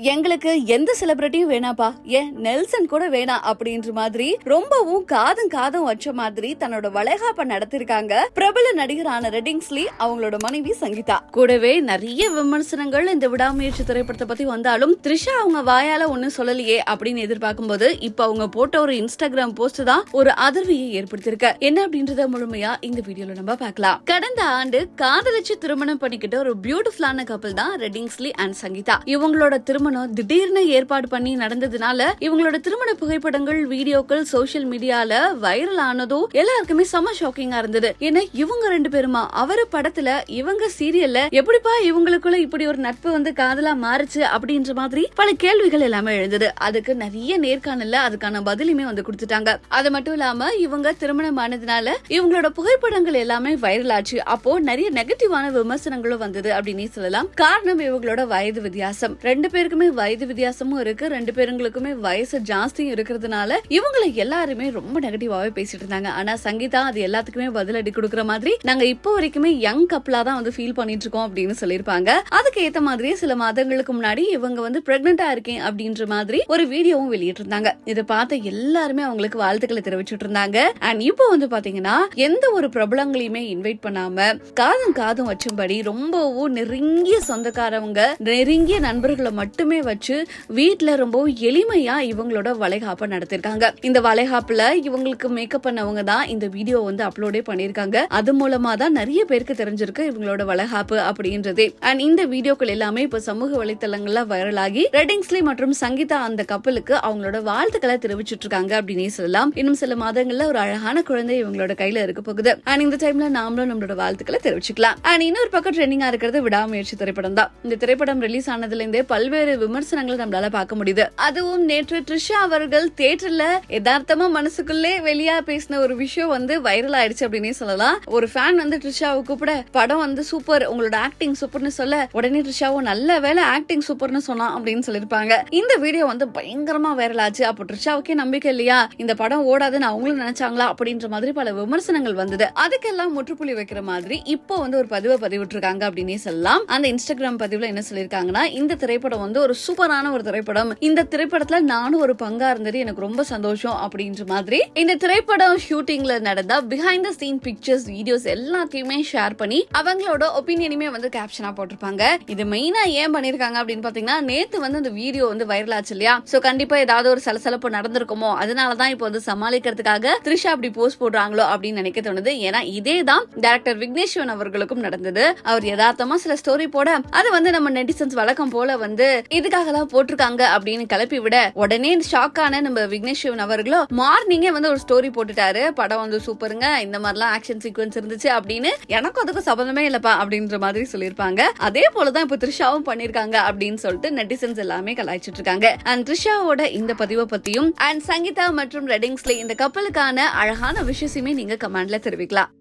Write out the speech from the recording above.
எங்களுக்கு எந்த செலிபிரிட்டியும் வேணாப்பா. ஏன் நெல்சன் கூட வேணாம் அப்படின்ற மாதிரி ரொம்பவும் காதும் காதும் வச்ச மாதிரி தன்னோட வளைகாப்ப நடத்திருக்காங்க பிரபல நடிகரான ரெட்டிங்ஸ்லி அவங்களோட மனைவி சங்கீதா. கூடவே நிறைய விமர்சனங்கள் இந்த விடாமுயற்சி திரைப்படத்தை பத்தி வந்தாலும் த்ரிஷா அவங்க வாயால ஒண்ணும் சொல்லலையே அப்படின்னு எதிர்பார்க்கும் போது இப்ப அவங்க போட்ட ஒரு இன்ஸ்டாகிராம் போஸ்ட் தான் ஒரு அதிர்வியை ஏற்படுத்தியிருக்க. என்ன அப்படின்றத முழுமையா இந்த வீடியோல நம்ம பார்க்கலாம். கடந்த ஆண்டு காதலிச்சு திருமணம் பண்ணிக்கிட்ட ஒரு பியூட்டிஃபுல்லான கப்பல் தான் ரெட்டிங்ஸ்லி அண்ட் சங்கீதா. இவங்களோட திருமணம் திடீர்னு ஏற்பாடு பண்ணி நடந்ததுனால இவங்களோட திருமண புகைப்படங்கள் வீடியோக்கள் சோசியல் மீடியால வைரல் ஆனதும் எல்லாருக்குமே செம ஷாக்கிங்கா இருந்தது. ஏன்னா இவங்க ரெண்டு பேருமா அவரு படத்துல இவங்க சீரியல்ல எப்படிப்பா இவங்களுக்குள்ள இப்படி ஒரு நட்பு வந்து காதலா மாறுச்சு அப்படின்ற மாதிரி பல கேள்விகள் எல்லாமே எழுந்தது. அதுக்கு நிறைய நேர்காணல்ல அதுக்கான பதிலுமே வந்து கொடுத்துட்டாங்க. அது மட்டும் இல்லாம இவங்க திருமணம் ஆனதுனால இவங்களோட புகைப்படங்கள் எல்லாமே வைரல் ஆச்சு. அப்போ நிறைய நெகட்டிவான விமர்சனங்களும் வந்தது அப்படின்னு சொல்லலாம். காரணம் இவங்களோட வயது வித்தியாசம். ரெண்டு பேருக்கு பேருக்குமே வயது வித்தியாசமும் இருக்கு. ரெண்டு பேருங்களுக்குமே வயசு ஜாஸ்தியும் இருக்கிறதுனால இவங்களை எல்லாருமே ரொம்ப நெகட்டிவாவே பேசிட்டு இருந்தாங்க. ஆனா சங்கீதா அது எல்லாத்துக்குமே பதிலடி கொடுக்குற மாதிரி நாங்க இப்போ வரைக்குமே யங் கப்பலா தான் வந்து ஃபீல் பண்ணிட்டு இருக்கோம் அப்படின்னு சொல்லியிருப்பாங்க. அதுக்கு ஏத்த மாதிரியே சில மாதங்களுக்கு முன்னாடி இவங்க வந்து பிரெக்னெண்டா இருக்கேன் அப்படின்ற மாதிரி ஒரு வீடியோவும் வெளியிட்டு இருந்தாங்க. இதை பார்த்த எல்லாருமே அவங்களுக்கு வாழ்த்துக்களை தெரிவிச்சுட்டு இருந்தாங்க. அண்ட் இப்போ வந்து பாத்தீங்கன்னா எந்த ஒரு பிரபலங்களையுமே இன்வைட் பண்ணாம காதும் காதும் வச்சும்படி ரொம்பவும் நெருங்கிய சொந்தக்காரவங்க நெருங்கிய நண்பர்களை மட்டும் வச்சு வீட்டில் ரொம்ப எளிமையாக இவங்களோட வளைகாப்பை நடத்திருக்காங்க. இந்த வளைகாப்பில் இவங்களுக்கு மேக்கப் பண்ணவங்க தான் இந்த வீடியோ வந்து அப்லோடே பண்ணியிருக்காங்க அது மூலமா தான் நிறைய பேருக்கு தெரிஞ்சிருக்கு இவங்களோட வளைகாப்பு அப்படின்றதே. அண்ட் இந்த வீடியோக்கள் எல்லாமே இப்போ சமூக வலைத்தளங்கள்ல வைரல் ஆகி ரெட்டிங்ஸ்லி மற்றும் சங்கீதா அந்த கப்பலுக்கு அவங்களோட வாழ்த்துக்களை தெரிவிச்சிட்டு இருக்காங்க அப்படின்னே சொல்லலாம். இன்னும் சில மாதங்கள்ல ஒரு அழகான குழந்தை இவங்களோட கையில இருக்க போகுது. அண்ட் இந்த டைம்ல நாமளும் நம்மளோட வாழ்த்துக்களை தெரிவிச்சுக்கலாம். அண்ட் இன்னொரு பக்கம் ட்ரெண்டிங்கா இருக்கிறது விடாமுயற்சி திரைப்படம் தான். இந்த திரைப்படம் ரிலீஸ் ஆனதுல இருந்தே பல்வேறு விமர்சனங்களை நம்மளால பார்க்க முடியுது. அதுவும் நேற்று ட்ரிஷா அவர்கள் தியேட்டர்ல யதார்த்தமா மனசுக்குள்ளே வெளியா பேசின ஒரு விஷயம் வந்து வைரல் ஆயிடுச்சு அப்படின்னே சொல்லலாம். ஒரு ஃபேன் வந்து ட்ரிஷாவை கூப்பிட படம் வந்து சூப்பர் உங்களோட ஆக்டிங் சூப்பர்னு சொல்ல உடனே ட்ரிஷாவும் நல்ல வேலை ஆக்டிங் சூப்பர்னு சொன்னா அப்படின்னு சொல்லிருப்பாங்க இந்த வீடியோ வந்து பயங்கரமா வைரல் ஆச்சு. அப்போ ட்ரிஷாவுக்கே நம்பிக்கை இல்லையா? இந்த படம் ஓடாதுன்னு அவங்களும் நினைச்சாங்களா? அப்படின்ற மாதிரி பல விமர்சனங்கள் வந்தது. அதுக்கெல்லாம் முற்றுப்புள்ளி வைக்கிற மாதிரி இப்போ வந்து ஒரு பதிவை பதிவிட்டிருக்காங்க அப்படின்னே சொல்லலாம். அந்த இன்ஸ்டாகிராம் பதிவுல என்ன சொல்லியிருக்காங்கன்னா இந்த திரைப்படம் வந்து ஒரு சூப்பரான ஒரு திரைப்படம். இந்த திரைப்படத்துல நானும் ஒரு பங்கா இருந்தது. எனக்கு ரொம்ப சந்தோஷம் அப்படின்ற மாதிரி. இந்த திரைப்படம் ஷூட்டிங்ல நடந்த behind the scene pictures videos எல்லாத்தையுமே ஷேர் பண்ணி அவங்களோட ஒப்பீனியனுமே வந்து கேப்ஷனா போட்டிருப்பாங்க. இது மெயினா ஏன் பண்ணிருக்காங்க அப்படின்னு பாத்தீங்கன்னா நேத்து வந்து அந்த வீடியோ வந்து வைரல் ஆச்சு இல்லையா? சோ கண்டிப்பா ஏதாவது ஒரு சலசலப்பு நடந்திருக்குமோ? அதனாலதான் இப்போ வந்து சமாளிக்கிறதுக்காக த்ரிஷா அப்படி போஸ்ட் போடுறாங்களோ அப்படின்னு நினைக்க தோணுது. ஏன்னா இதே தான் டேரக்டர் விக்னேஸ்வன் அவர்களுக்கும் நடந்தது. அவர் யதார்த்தமா சில ஸ்டோரி போட அது வந்து நம்ம நெட்டிசன்ஸ் வழக்கம் போல வந்து இதுக்காக தான் போட்டிருக்காங்க அப்படின்னு கிளப்பி விட உடனே ஷாக் ஆன நம்ம விக்னேஸ்வரன் அவர்களோ மார்னிங்கே வந்து ஒரு ஸ்டோரி போட்டுட்டாரு. படம் வந்து சூப்பருங்க இந்த மாதிரிலாம் ஆக்ஷன் சீக்வன்ஸ் இருந்துச்சு அப்படின்னு எனக்கும் அதுக்கும் சம்பந்தமே இல்லப்பா அப்படின்ற மாதிரி சொல்லியிருப்பாங்க. அதே போலதான் இப்ப த்ரிஷாவும் பண்ணிருக்காங்க அப்படின்னு சொல்லிட்டு நெட்டிசன்ஸ் எல்லாமே கலாய்ச்சிட்டு இருக்காங்க. அண்ட் த்ரிஷாவோட இந்த பதிவை பத்தியும் அண்ட் சங்கீதா மற்றும் ரெடிங்ஸ்ல இந்த கப்பலுக்கான அழகான விஷயத்தையுமே நீங்க கமெண்ட்ல தெரிவிக்கலாம்.